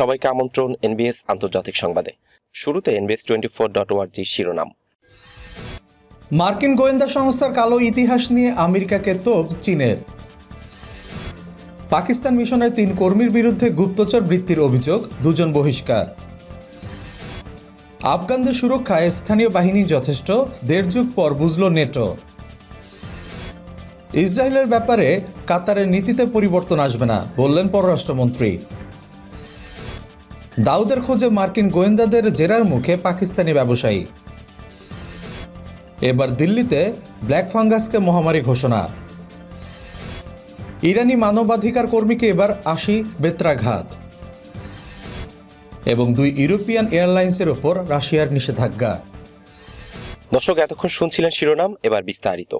সবাইকে আমন্ত্রণ এনবিএস আন্তর্জাতিক সংবাদে। শুরুতে এনবিএস টোয়েন্টি ফোর ডট ওয়ার্জি শিরোনাম। মার্কিন গোয়েন্দা সংস্থার কালো ইতিহাস নিয়ে আমেরিকাকে তোপ চীনের। পাকিস্তান মিশনের তিন কর্মীর বিরুদ্ধে গুপ্তচর বৃত্তির অভিযোগ, দুজন বহিষ্কার। আফগানদের সুরক্ষায় স্থানীয় বাহিনী যথেষ্ট, দেড় যুগ পর বুঝল নেটো। ইসরায়েলের ব্যাপারে কাতারের নীতিতে পরিবর্তন আসবে না, বললেন পররাষ্ট্রমন্ত্রী। দাউদের খোঁজে মার্কিন গোয়েন্দাদের জেরার মুখে পাকিস্তানি ব্যবসায়ী। এবার দিল্লিতে ব্ল্যাক ফাঙ্গাসকে মহামারী ঘোষণা। ইরানি মানবাধিকার কর্মীকে এবার আশি বেত্রাঘাত। এবং দুই ইউরোপিয়ান এয়ারলাইন্সের ওপর রাশিয়ার নিষেধাজ্ঞা। দর্শক এতক্ষণ শুনছিলেন শিরোনাম এবার বিস্তারিত।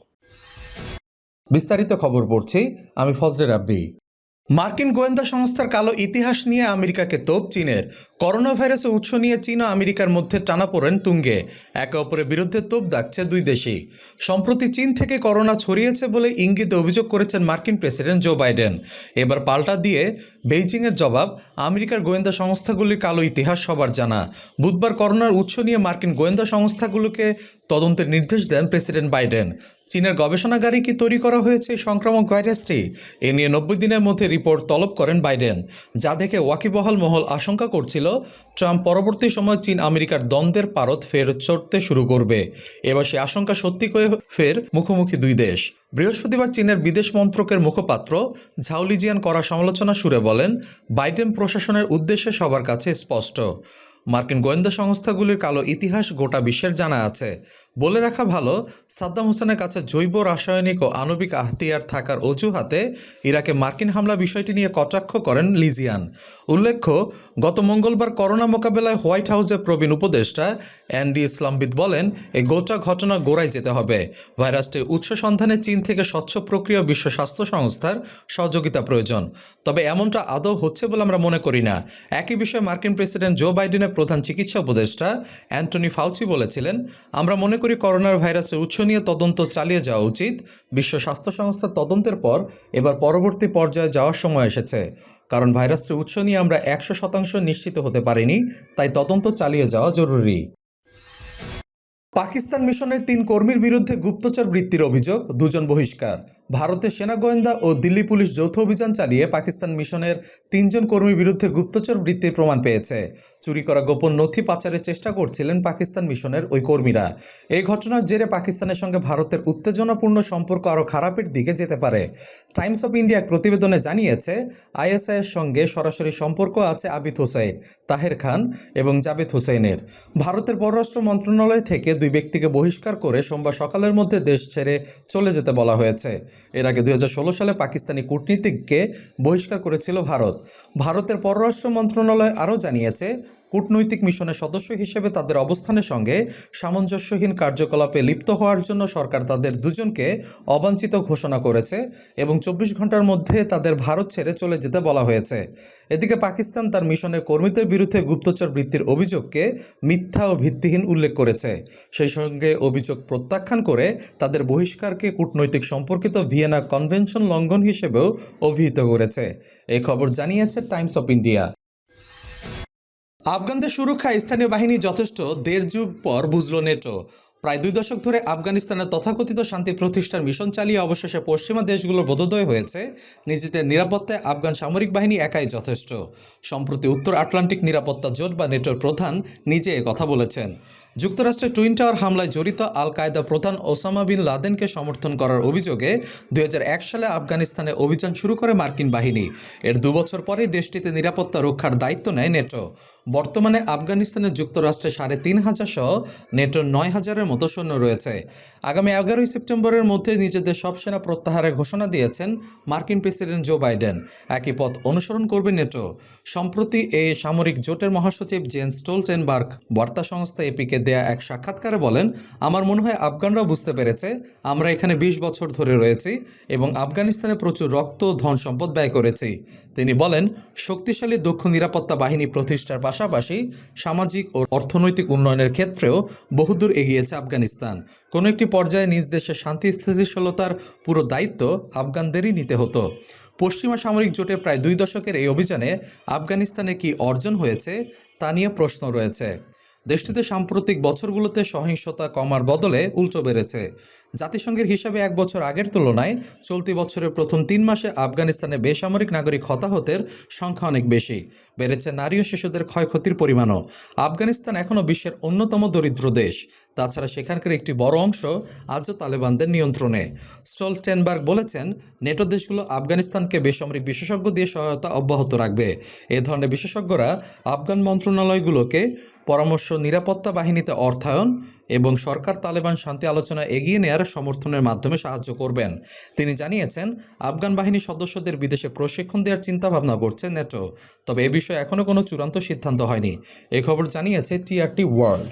বিস্তারিত খবর পড়ছি আমি ফজরে রাব্বি। মার্কিন গোয়েন্দা সংস্থার কালো ইতিহাস নিয়ে আমেরিকাকে তোপ চীনের। করোনা ভাইরাসের উৎস নিয়ে চীন ও আমেরিকার মধ্যে টানাপোড়েন তুঙ্গে। একে অপরের বিরুদ্ধে তোপ দাগছে দুই দেশই। সম্প্রতি চীন থেকে করোনা ছড়িয়েছে বলে ইঙ্গিতে অভিযোগ করেছেন মার্কিন প্রেসিডেন্ট জো বাইডেন। এবার পাল্টা দিয়ে বেইজিংয়ের জবাব আমেরিকার গোয়েন্দা সংস্থাগুলির কালো ইতিহাস সবার জানা। বুধবার করোনার উৎস নিয়ে মার্কিন গোয়েন্দা সংস্থাগুলোকে তদন্তের নির্দেশ দেন প্রেসিডেন্ট বাইডেন। চীনের গবেষণাগারে কি তৈরি করা হয়েছে সংক্রামক ভাইরাসটি? এ নিয়ে নব্বই দিনের মধ্যে রিপোর্ট তলব করেন বাইডেন, যা দেখে ওয়াকিবহাল মহল আশঙ্কা করছিল ট্রাম্প পরবর্তী সময় চীন আমেরিকার দ্বন্দ্বের পারত ফের চড়তে শুরু করবে। এবার সে আশঙ্কা সত্যি করে ফের মুখোমুখি দুই দেশ। বৃহস্পতিবার চীনের বিদেশ মন্ত্রকের মুখপাত্র ঝাউলিজিয়ান করা সমালোচনা সুরে বলেন, বাইডেন প্রশাসনের উদ্দেশ্যে সবার কাছে স্পষ্ট। মার্কিন গোয়েন্দা সংস্থাগুলির কালো ইতিহাস গোটা বিশ্বের জানা আছে। বলে রাখা ভালো, সাদ্দাম হোসেনের কাছে জৈব, রাসায়নিক ও আণবিক আহতিয়ার থাকার অজুহাতে ইরাকে মার্কিন হামলা বিষয়টি নিয়ে কটাক্ষ করেন লিজিয়ান। উল্লেখ্য, গত মঙ্গলবার করোনা মোকাবেলায় হোয়াইট হাউসের প্রবীণ উপদেষ্টা অ্যান্ডি ইসলামবিদ বলেন এই গোটা ঘটনা গোড়ায় যেতে হবে। ভাইরাসটির উৎস সন্ধানে চীন থেকে স্বচ্ছ প্রক্রিয়া বিশ্ব স্বাস্থ্য সংস্থার সহযোগিতা প্রয়োজন। তবে এমনটা আদৌ হচ্ছে বলে আমরা মনে করি না। একই বিষয়ে মার্কিন প্রেসিডেন্ট জো বাইডেনের প্রধান চিকিৎসা উপদেষ্টা অ্যান্টনি ফাউচি বলেছিলেন, আমরা মনে করি করোনার ভাইরাসের উৎস নিয়ে তদন্ত চালিয়ে যাওয়া উচিত। বিশ্ব স্বাস্থ্য সংস্থার তদন্তের পর এবার পরবর্তী পর্যায়ে যাওয়ার সময় এসেছে। কারণ ভাইরাসের উৎস নিয়ে আমরা একশো শতাংশ নিশ্চিত হতে পারিনি, তাই তদন্ত চালিয়ে যাওয়া জরুরি। পাকিস্তান মিশনের তিন কর্মীর বিরুদ্ধে গুপ্তচর বৃত্তির অভিযোগ, দুজন বহিষ্কার। ভারতের সেনা গোয়েন্দা ও দিল্লি পুলিশ যৌথ অভিযান চালিয়ে পাকিস্তান মিশনের তিনজন কর্মীর বিরুদ্ধে গুপ্তচর বৃত্তির প্রমাণ পেয়েছে। চুরি করা গোপন নথি পাচারের চেষ্টা করছিলেন পাকিস্তান মিশনের ওই কর্মীরা। এই ঘটনার জেরে পাকিস্তানের সঙ্গে ভারতের উত্তেজনাপূর্ণ সম্পর্ক আরও খারাপের দিকে যেতে পারে। টাইমস অফ ইন্ডিয়া প্রতিবেদনে জানিয়েছে আইএসআই এর সঙ্গে সরাসরি সম্পর্ক আছে আবিদ হোসেন, তাহের খান এবং জাবেদ হোসেনের। ভারতের পররাষ্ট্র মন্ত্রণালয় থেকে দুই ব্যক্তিকে বহিষ্কার করে সোমবার সকালের মধ্যে দেশ ছেড়ে চলে যেতে বলা হয়েছে। এর আগে দুই হাজার ষোলো সালে পাকিস্তানি কূটনীতিককে বহিষ্কার করেছিল ভারত। ভারতের পররাষ্ট্র মন্ত্রণালয় আরও জানিয়েছে, কূটনৈতিক মিশনের সদস্য হিসেবে তাদের অবস্থানের সঙ্গে সামঞ্জস্যহীন কার্যকলাপে লিপ্ত হওয়ার জন্য সরকার তাদের দুজনকে অবাঞ্ছিত ঘোষণা করেছে এবং চব্বিশ ঘণ্টার মধ্যে তাদের ভারত ছেড়ে চলে যেতে বলা হয়েছে। এদিকে পাকিস্তান তার মিশনের কর্মীদের বিরুদ্ধে গুপ্তচর বৃত্তির অভিযোগকে মিথ্যা ও ভিত্তিহীন উল্লেখ করেছে। সেই সঙ্গে অভিযোগ প্রত্যাখ্যান করে তাদের বহিষ্কারকে কূটনৈতিক সম্পর্কিত ভিয়েনা কনভেনশন লঙ্ঘন হিসেবেও অভিহিত করেছে। এই খবর জানিয়েছে টাইমস অফ ইন্ডিয়া। আফগানদের সুরক্ষায় স্থানীয় বাহিনী যথেষ্ট, দেড় যুগ পর বুঝল নেটো। প্রায় দুই দশক ধরে আফগানিস্তানের তথাকথিত শান্তি প্রতিষ্ঠার মিশন চালিয়ে অবশেষে পশ্চিমা দেশগুলোর বোধোদয় হয়েছে। নিজেদের নিরাপত্তায় আফগান সামরিক বাহিনী একাই যথেষ্ট। সম্প্রতি উত্তর আটলান্টিক নিরাপত্তা জোট বা নেটোর প্রধান নিজে কথা বলেছেন। যুক্তরাষ্ট্রের টুইন টাওয়ার হামলায় জড়িত আল কায়দা প্রধান ওসামা বিন লাদেনকে সমর্থন করার অভিযোগে দুই হাজার এক সালে আফগানিস্তানে অভিযান শুরু করে মার্কিন বাহিনী। এর দুবছর পরেই দেশটিতে নিরাপত্তা রক্ষার দায়িত্ব নেয় নেটো। বর্তমানে আফগানিস্তানের যুক্তরাষ্ট্রে সাড়ে তিন হাজার সহ নেটোর নয় হাজারের মতো সৈন্য রয়েছে। আগামী এগারোই সেপ্টেম্বরের মধ্যে নিজেদের সব সেনা প্রত্যাহারের ঘোষণা দিয়েছেন মার্কিন প্রেসিডেন্ট জো বাইডেন। একই পথ অনুসরণ করবে নেটো। সম্প্রতি এই সামরিক জোটের মহাসচিব জেন স্টোলটেনবার্গ বার্তা সংস্থা এপিকে দেয়া এক সাক্ষাৎকারে বলেন, আমার মনে হয় আফগানরাও বুঝতে পেরেছে, আমরা এখানে বিশ বছর ধরে রয়েছি এবং আফগানিস্তানে প্রচুর রক্ত, ধন সম্পদ ব্যয় করেছি। তিনি বলেন, শক্তিশালী, দক্ষ নিরাপত্তা বাহিনী প্রতিষ্ঠার পাশাপাশি সামাজিক ও অর্থনৈতিক উন্নয়নের ক্ষেত্রেও বহুদূর এগিয়েছে আফগানিস্তান। কোনো একটি পর্যায়ে নিজ দেশে শান্তি, স্থিতিশীলতার পুরো দায়িত্ব আফগানদেরই নিতে হতো। পশ্চিমা সামরিক জোটে প্রায় দুই দশকের এই অভিযানে আফগানিস্তানে কি অর্জন হয়েছে, তা নিয়ে প্রশ্ন রয়েছে। দেশটিতে সাম্প্রতিক বছরগুলোতে সহিংসতা কমার বদলে উল্টো বেড়েছে। জাতিসংঘের হিসাবে এক বছর আগের তুলনায় চলতি বছরের প্রথম তিন মাসে আফগানিস্তানে বেসামরিক নাগরিক হতাহতের সংখ্যা অনেক বেশি। বেড়েছে নারী ও শিশুদের ক্ষয়ক্ষতির পরিমাণও। আফগানিস্তান এখনও বিশ্বের অন্যতম দরিদ্র দেশ। তাছাড়া সেখানকার একটি বড় অংশ আজও তালেবানদের নিয়ন্ত্রণে। স্টলটেনবার্গ বলেছেন, নেটো দেশগুলো আফগানিস্তানকে বেসামরিক বিশেষজ্ঞ দিয়ে সহায়তা অব্যাহত রাখবে। এ ধরনের বিশেষজ্ঞরা আফগান মন্ত্রণালয়গুলোকে পরামর্শ নিরাপত্তা বাহিনীতে অর্থায়ন এবং সরকার তালেবান শান্তি আলোচনা এগিয়ে নেয়ার সমর্থনের মাধ্যমে সাহায্য করবেন। তিনি জানিয়েছেন, আফগান বাহিনীর সদস্যদের বিদেশে প্রশিক্ষণ দেওয়ার চিন্তা ভাবনা করছে নেটো, তবে এ বিষয়ে এখনও কোনো চূড়ান্ত সিদ্ধান্ত হয়নি। এই খবর জানিয়েছে টিআরটি ওয়ার্ল্ড।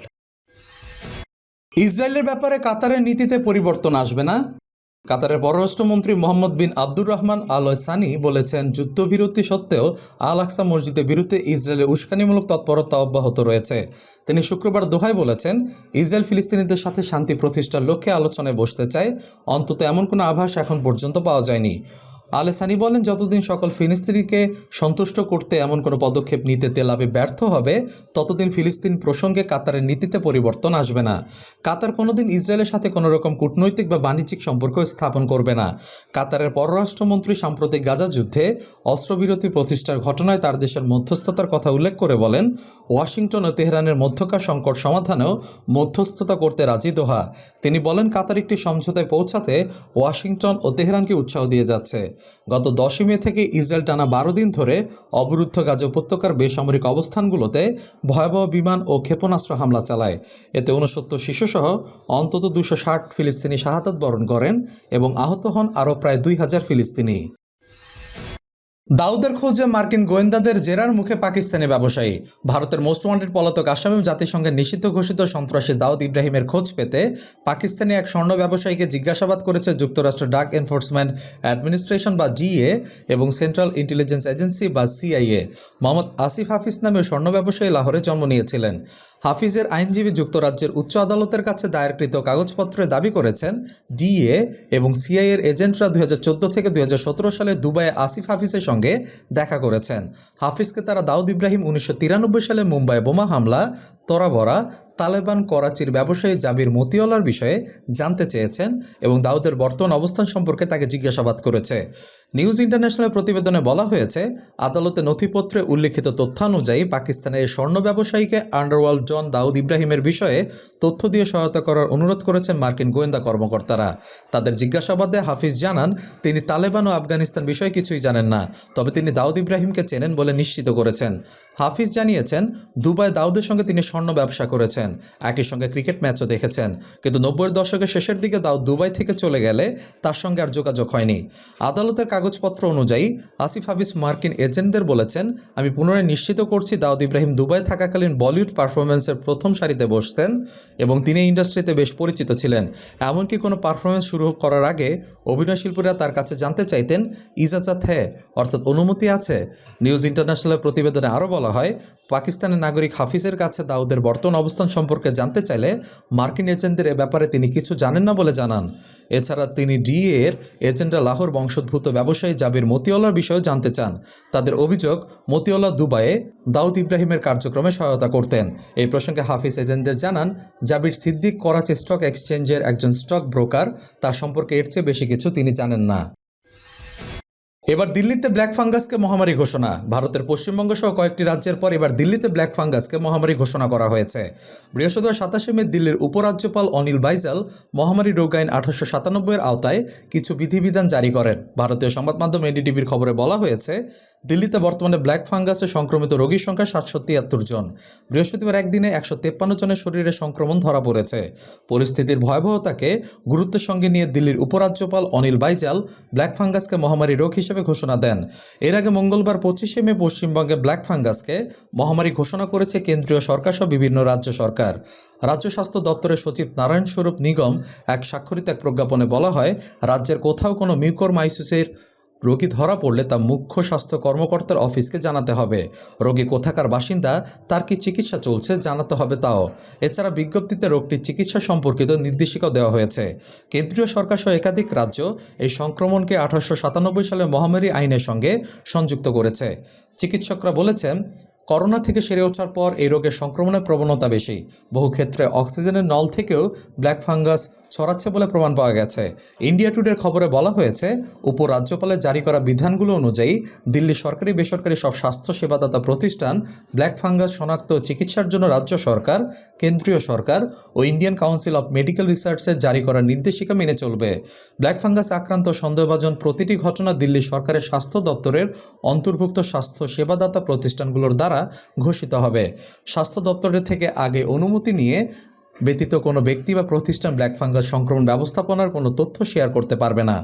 ইসরায়েলের ব্যাপারে কাতারের নীতিতে পরিবর্তন আসবে না? কাতারের পররাষ্ট্রমন্ত্রী মোহাম্মদ বিন আব্দুর রহমান আল সানি বলেছেন, যুদ্ধবিরতি সত্ত্বেও আল আকসা মসজিদের বিরুদ্ধে ইসরায়েলের উস্কানিমূলক তৎপরতা অব্যাহত রয়েছে। তিনি শুক্রবার দোহায় বলেছেন ইসরায়েল ফিলিস্তিনিদের সাথে শান্তি প্রতিষ্ঠার লক্ষ্যে আলোচনায় বসতে চায়, অন্তত এমন কোনো আভাস এখন পর্যন্ত পাওয়া যায়নি। আলেসানি বলেন, যতদিন সকল ফিলিস্তিনিকে সন্তুষ্ট করতে এমন কোনো পদক্ষেপ নিতে তেলাবে ব্যর্থ হবে, ততদিন ফিলিস্তিন প্রসঙ্গে কাতারের নীতিতে পরিবর্তন আসবে না। কাতার কোনোদিন ইসরায়েলের সাথে কোনো রকম কূটনৈতিক বা বাণিজ্যিক সম্পর্ক স্থাপন করবে না। কাতারের পররাষ্ট্রমন্ত্রী সাম্প্রতিক গাজা যুদ্ধে অস্ত্রবিরতি প্রতিষ্ঠার ঘটনায় তার দেশের মধ্যস্থতার কথা উল্লেখ করে বলেন, ওয়াশিংটন ও তেহরানের মধ্যকার সংকট সমাধানেও মধ্যস্থতা করতে রাজি দোহা। তিনি বলেন, কাতার একটি সমঝোতায় পৌঁছাতে ওয়াশিংটন ও তেহরানকে উৎসাহ দিয়ে যাচ্ছে। গত দশই মে থেকে ইসরায়েল টানা বারো দিন ধরে অবরুদ্ধ গাজা উপত্যকার বেসামরিক অবস্থানগুলোতে ভয়াবহ বিমান ও ক্ষেপণাস্ত্র হামলা চালায়। এতে ঊনসত্তর শিশুসহ অন্তত দুশো ষাট ফিলিস্তিনি শাহাদাত বরণ করেন এবং আহত হন আরও প্রায় দুই হাজার ফিলিস্তিনি। দাউদের খোঁজে মার্কিন গোয়েন্দাদের জেরার মুখে পাকিস্তানি ব্যবসায়ী। ভারতের মোস্ট ওয়ান্টেড পলাতক আসামি ও জাতিসংঘের নিষিদ্ধ ঘোষিত সন্ত্রাসী দাউদ ইব্রাহিমের খোঁজ পেতে পাকিস্তানি এক স্বর্ণ ব্যবসায়ীকে জিজ্ঞাসাবাদ করেছে যুক্তরাষ্ট্র ডাক এনফোর্সমেন্ট অ্যাডমিনিস্ট্রেশন বা ডিএ এবং সেন্ট্রাল ইন্টেলিজেন্স এজেন্সি বা সিআইএ। মোহাম্মদ আসিফ হাফিজ নামে স্বর্ণ ব্যবসায়ী লাহোরে জন্ম নিয়েছিলেন। হাফিজের আইনজীবী যুক্তরাজ্যের উচ্চ আদালতের কাছে দায়েরকৃত কাগজপত্রে দাবি করেছেন, ডিএ এবং সিআইএর এজেন্টরা দুই হাজার চোদ্দ থেকে দুই হাজার সতেরো সালে দুবাইয়ে আসিফ হাফিজের সঙ্গে দেখা করেছেন। হাফিজকে তারা দাউদ ইব্রাহিম উনিশশো তিরানব্বই সালে মুম্বাই বোমা হামলা তরাবরা তালেবান, করাচির ব্যবসায়ী জাবির মতিওয়ালার বিষয়ে জানতে চেয়েছেন এবং দাউদের বর্তমান অবস্থান সম্পর্কে তাকে জিজ্ঞাসাবাদ করেছে। নিউজ ইন্টারন্যাশনাল প্রতিবেদনে বলা হয়েছে, আদালতে নথিপত্রে উল্লিখিত তথ্যানুযায়ী পাকিস্তানের স্বর্ণ ব্যবসায়ীকে আন্ডারওয়ার্ল্ড জন দাউদ ইব্রাহিমের বিষয়ে তথ্য দিয়ে সহায়তা করার অনুরোধ করেছেন মার্কিন গোয়েন্দা কর্মকর্তারা। তাদের জিজ্ঞাসাবাদে হাফিজ জানান, তিনি তালেবান ও আফগানিস্তান বিষয়ে কিছুই জানেন না, তবে তিনি দাউদ ইব্রাহিমকে চেনেন বলে নিশ্চিত করেছেন। হাফিজ জানিয়েছেন, দুবাই দাউদের সঙ্গে তিনি স্বর্ণ ব্যবসা করেছেন। একই সঙ্গে ক্রিকেট ম্যাচও দেখেছেন। কিন্তু নব্বইয়ের দশকের শেষের দিকে দাউদ দুবাই থেকে চলে গেলে তার সঙ্গে আর যোগাযোগ হয়নি। আদালতের কাগজপত্র অনুযায়ী আসিফ হাফিজ মার্কিন এজেন্টদের বলেছেন, আমি পুনরায় নিশ্চিত করছি দাউদ ইব্রাহিম দুবাই থাকাকালীন বলিউড পারফরমেন্সের প্রথম সারিতে বসতেন এবং তিনি ইন্ডাস্ট্রিতে বেশ পরিচিত ছিলেন। এমনকি কোনো পারফরমেন্স শুরু করার আগে অভিনয় শিল্পীরা তার কাছে জানতে চাইতেন ইজাজাত হ্যাঁ অর্থাৎ অনুমতি আছে। নিউজ ইন্টারন্যাশনালের প্রতিবেদনে আরও বলা হয়, পাকিস্তানের নাগরিক হাফিজের কাছে দাউদের বর্তমান অবস্থান সম্পর্কে জানতে চাইলে মার্কিন এজেন্টদের এ ব্যাপারে তিনি কিছু জানেন না বলে জানান। এছাড়া তিনি ডিএ এর এজেন্টরা লাহোর বংশোদ্ভূত ব্যবসায়ী জাবির মতিওয়ালার বিষয়েও জানতে চান। তাদের অভিযোগ মতিওয়ালা দুবাইয়ে দাউদ ইব্রাহিমের কার্যক্রমে সহায়তা করতেন। এই প্রসঙ্গে হাফিজ এজেন্টদের জানান, জাবির সিদ্দিক করাচি স্টক এক্সচেঞ্জের একজন স্টক ব্রোকার, তার সম্পর্কে এর চেয়ে বেশি কিছু তিনি জানেন না। এবার দিল্লিতে ব্ল্যাক ফাঙ্গাসকে মহামারী ঘোষণা। ভারতের পশ্চিমবঙ্গ সহ কয়েকটি রাজ্যের পর এবার দিল্লিতে ব্ল্যাক ফাঙ্গাসকে মহামারী ঘোষণা করা হয়েছে। বৃহস্পতিবার সাতাশে মে দিল্লির উপরাজ্যপাল অনিল বাইজাল মহামারী রোগ আইন আঠারোশো সাতানব্বইয়ের আওতায় কিছু বিধিবিধান জারি করেন। ভারতীয় সংবাদ মাধ্যম এনডিটিভির খবরে বলা হয়েছে, দিল্লিতে বর্তমানে ব্ল্যাক ফাঙ্গাসে সংক্রমিত রোগীর সংখ্যা সাতশো তিয়াত্তর জন। বৃহস্পতিবার একদিনে একশো তেপ্পান্ন জনের শরীরে সংক্রমণ ধরা পড়েছে। পরিস্থিতির ভয়াবহতাকে গুরুত্বের সঙ্গে নিয়ে দিল্লির উপরাজ্যপাল অনিল বাইজাল ব্ল্যাক ফাঙ্গাসকে মহামারী রোগ হিসেবে হিসেবে ঘোষণা দেন। এর আগে মঙ্গলবার পঁচিশে মে পশ্চিমবঙ্গে ব্ল্যাক ফাঙ্গাসকে মহামারী ঘোষণা করেছে কেন্দ্রীয় সরকার সহ বিভিন্ন রাজ্য সরকার। রাজ্য স্বাস্থ্য দপ্তরের সচিব নারায়ণ স্বরূপ নিগম এক স্বাক্ষরিত এক প্রজ্ঞাপনে বলা হয়, রাজ্যের কোথাও কোনো মিউকরমাইসিসের রোগী ধরা পড়লে তা মুখ্য স্বাস্থ্য কর্মকর্তার অফিসকে জানাতে হবে। রোগী কোথাকার বাসিন্দা, তার কি চিকিৎসা চলছে জানাতে হবে তাও। এছাড়া বিজ্ঞপ্তিতে রোগটির চিকিৎসা সম্পর্কিত নির্দেশিকাও দেওয়া হয়েছে। কেন্দ্রীয় সরকার সহ একাধিক রাজ্য এই সংক্রমণকে আঠারোশো সাতানব্বই সালে মহামারী আইনের সঙ্গে সংযুক্ত করেছে। চিকিৎসকরা বলেছেন, করোনা থেকে সেরে ওঠার পর এই রোগের সংক্রমণের প্রবণতা বেশি। বহু ক্ষেত্রে অক্সিজেনের নল থেকেও ব্ল্যাক ফাঙ্গাস ছড়াচ্ছে বলে প্রমাণ পাওয়া গেছে। ইন্ডিয়া টুডের খবরে বলা হয়েছে, উপরাজ্যপালের জারি করা বিধানগুলো অনুযায়ী দিল্লি সরকারি বেসরকারি সব স্বাস্থ্য সেবাদাতা প্রতিষ্ঠান, ব্ল্যাক ফাঙ্গাস শনাক্ত চিকিৎসার জন্য রাজ্য সরকার, কেন্দ্রীয় সরকার ও ইন্ডিয়ান কাউন্সিল অফ মেডিকেল রিসার্চের জারি করা নির্দেশিকা মেনে চলবে। ব্ল্যাক ফাঙ্গাস আক্রান্ত সন্দেহভাজন প্রতিটি ঘটনা দিল্লি সরকারের স্বাস্থ্য দপ্তরের অন্তর্ভুক্ত স্বাস্থ্য সেবাদাতা প্রতিষ্ঠানগুলোর দ্বারা ঘোষিত হবে। স্বাস্থ্য দপ্তরের থেকে আগে অনুমতি নিয়ে ব্যতীত কোনো ব্যক্তি বা প্রতিষ্ঠান ব্ল্যাক ফাঙ্গাস সংক্রমণ ব্যবস্থাপনার কোনো তথ্য শেয়ার করতে পারবে না।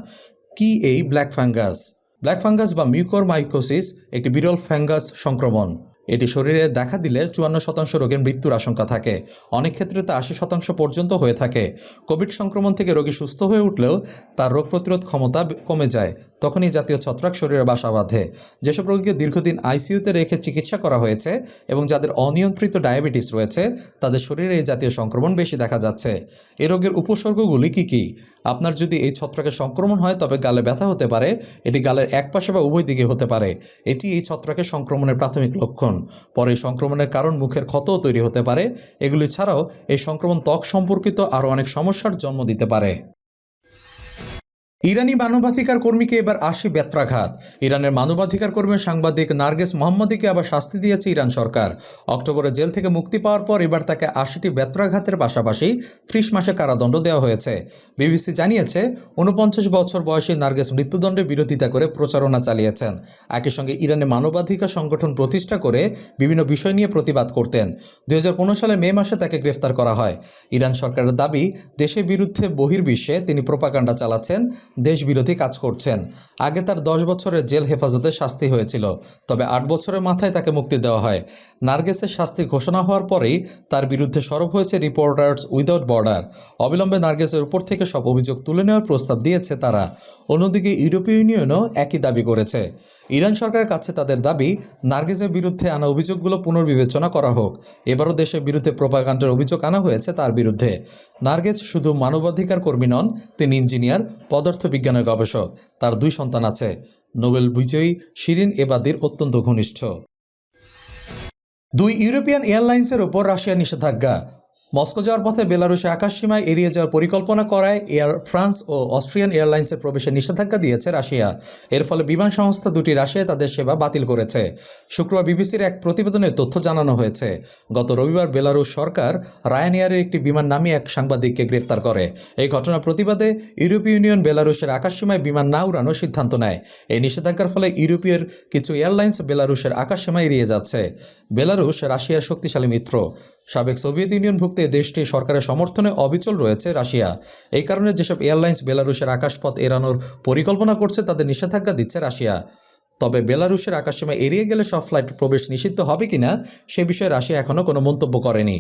কি এই ব্ল্যাক ফাঙ্গাস? ব্ল্যাক ফাঙ্গাস বা মিউকোর মাইকোসিস একটি বিরল ফ্যাঙ্গাস সংক্রমণ। এটি শরীরে দেখা দিলে চুয়ান্ন শতাংশ রোগের মৃত্যুর আশঙ্কা থাকে। অনেক ক্ষেত্রে তা আশি শতাংশ পর্যন্ত হয়ে থাকে। কোভিড সংক্রমণ থেকে রোগী সুস্থ হয়ে উঠলেও তার রোগ প্রতিরোধ ক্ষমতা কমে যায়। তখনই জাতীয় ছত্রাক শরীরে বাসা বাঁধে। যেসব রোগীকে দীর্ঘদিন আইসিইউতে রেখে চিকিৎসা করা হয়েছে এবং যাদের অনিয়ন্ত্রিত ডায়াবেটিস রয়েছে, তাদের শরীরে এই জাতীয় সংক্রমণ বেশি দেখা যাচ্ছে। এই রোগের উপসর্গগুলি কি কি? আপনার যদি এই ছত্রাকের সংক্রমণ হয়, তবে গালে ব্যথা হতে পারে। এটি গালের এক পাশে বা উভয় দিকে হতে পারে। এটি এই ছত্রাকের সংক্রমণের প্রাথমিক লক্ষণ। পরে সংক্রমণের কারণ মুখের ক্ষতও তৈরি হতে পারে। এগুলি ছাড়াও এই সংক্রমণ ত্বক সম্পর্কিত আরও অনেক সমস্যার জন্ম দিতে পারে। ইরানি মানবাধিকার কর্মীকে এবার আশি ব্যত্রাঘাত। ইরানের মানবাধিকার কর্মী সাংবাদিক নার্গেস মোহাম্মদীকে আবার শাস্তি দিয়েছে ইরান সরকার। অক্টোবরে জেল থেকে মুক্তি পাওয়ার পর এবার তাকে আশিটি ব্যত্রাঘাতের পাশাপাশি ত্রিশ মাসে কারাদণ্ড দেওয়া হয়েছে। বিবিসি জানিয়েছে উনপঞ্চাশ বছর বয়সী নার্গেস মৃত্যুদণ্ডের বিরোধিতা করে প্রচারণা চালিয়েছেন। একই সঙ্গে ইরানে মানবাধিকার সংগঠন প্রতিষ্ঠা করে বিভিন্ন বিষয় নিয়ে প্রতিবাদ করতেন। দুই হাজার পনেরো সালে মে মাসে তাকে গ্রেফতার করা হয়। ইরান সরকারের দাবি, দেশের বিরুদ্ধে বহির্বিশ্বে তিনি প্রোপাগান্ডা চালাচ্ছেন দেশবিরোধী কাজ করছেন। আগে তার দশ বছরের জেল হেফাজতে শাস্তি হয়েছিল, তবে আট বছরের মাথায় তাকে মুক্তি দেওয়া হয়। নার্গেসের শাস্তি ঘোষণা হওয়ার পরেই তার বিরুদ্ধে সরব হয়েছে রিপোর্টার্স উইদাউট বর্ডার। অবিলম্বে নার্গেসের উপর থেকে সব অভিযোগ তুলে নেওয়ার প্রস্তাব দিয়েছে তারা। অন্যদিকে ইউরোপীয় ইউনিয়নও একই দাবি করেছে। ইরান সরকারের কাছে তাদের দাবি, নার্গেসের বিরুদ্ধে আনা অভিযোগগুলো পুনর্বিবেচনা করা হোক। এবারও দেশের বিরুদ্ধে প্রোপাগান্ডার অভিযোগ আনা হয়েছে তার বিরুদ্ধে। নার্গেজ শুধু মানবাধিকার কর্মী নন, তিনি ইঞ্জিনিয়ার, পদার্থবিজ্ঞানের গবেষক। তার দুই সন্তান আছে, নোবেল বিজয়ী শিরিন এবাদির অত্যন্ত ঘনিষ্ঠ। দুই ইউরোপিয়ান এয়ারলাইন্সের ওপর রাশিয়ার নিষেধাজ্ঞা। মস্কো যাওয়ার পথে বেলারুশে আকাশসীমায় এড়িয়ে যাওয়ার পরিকল্পনা করায় এয়ার ফ্রান্স ও অস্ট্রিয়ান এয়ারলাইন্সের প্রবেশে নিষেধাজ্ঞা দিয়েছে রাশিয়া। এর ফলে বিমান সংস্থা দুটি রাশিয়ায় তাদের সেবা বাতিল করেছে। শুক্রবার বিবিসির এক প্রতিবেদনে তথ্য জানানো হয়েছে। গত রবিবার বেলারুশ সরকার রায়ান এয়ারের একটি বিমান নামিয়ে এক সাংবাদিককে গ্রেফতার করে। এই ঘটনার প্রতিবাদে ইউরোপীয় ইউনিয়ন বেলারুশের আকাশসীমায় বিমান না উড়ানোর সিদ্ধান্ত নেয়। এই নিষেধাজ্ঞার ফলে ইউরোপীয় কিছু এয়ারলাইন্স বেলারুশের আকাশসীমা এড়িয়ে যাচ্ছে। বেলারুশ রাশিয়ার শক্তিশালী মিত্র। সাবেক সোভিয়েত ইউনিয়নভুক্ত দেশটি সরকারের সমর্থনে অবিচল রয়েছে রাশিয়া। এই কারণে যেসব এয়ারলাইন্স বেলারুশের আকাশপথ এড়ানোর পরিকল্পনা করছে, তাদের নিষেধাজ্ঞা দিচ্ছে রাশিয়া। তবে বেলারুশের আকাশসীমা এড়িয়ে গেলে সব ফ্লাইট প্রবেশ নিষিদ্ধ হবে কিনা সে বিষয়ে রাশিয়া এখনও কোনো মন্তব্য করেনি।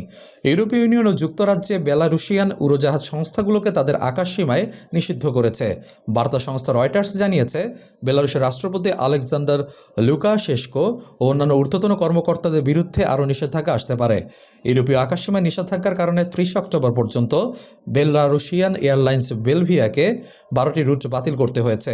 ইউরোপীয় ইউনিয়ন ও যুক্তরাজ্যে বেলারুশিয়ান উড়োজাহাজ সংস্থাগুলোকে তাদের আকাশসীমায় নিষিদ্ধ করেছে। বার্তা সংস্থা রয়টার্স জানিয়েছে, বেলারুশের রাষ্ট্রপতি আলেকজান্ডার লুকা লুকাশেস্কো ও অন্যান্য ঊর্ধ্বতন কর্মকর্তাদের বিরুদ্ধে আরও নিষেধাজ্ঞা আসতে পারে। ইউরোপীয় আকাশসীমায় নিষেধাজ্ঞার কারণে ত্রিশ অক্টোবর পর্যন্ত বেলারুশিয়ান এয়ারলাইন্স বেলভিয়াকে বারোটি রুট বাতিল করতে হয়েছে।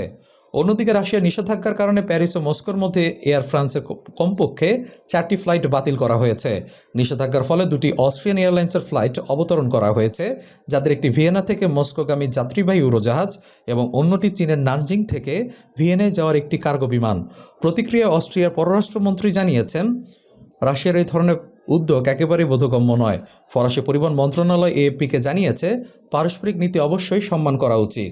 অন্যদিকে রাশিয়ার নিষেধাজ্ঞার কারণে প্যারিস ও মস্কোর মধ্যে এয়ার ফ্রান্সের কমপক্ষে চারটি ফ্লাইট বাতিল করা হয়েছে। নিষেধাজ্ঞার ফলে দুটি অস্ট্রিয়ান এয়ারলাইন্সের ফ্লাইট অবতরণ করা হয়েছে, যাদের একটি ভিয়েনা থেকে মস্কোগামী যাত্রীবাহী উড়োজাহাজ এবং অন্যটি চীনের নানজিং থেকে ভিয়েনায় যাওয়ার একটি কার্গো বিমান। প্রতিক্রিয়ায় অস্ট্রিয়ার পররাষ্ট্রমন্ত্রী জানিয়েছেন, রাশিয়ার এই ধরনের উদ্যোগ একেবারেই বোধগম্য নয়। ফরাসি পরিবহন মন্ত্রণালয় এএপিকে জানিয়েছে, পারস্পরিক নীতি অবশ্যই সম্মান করা উচিত।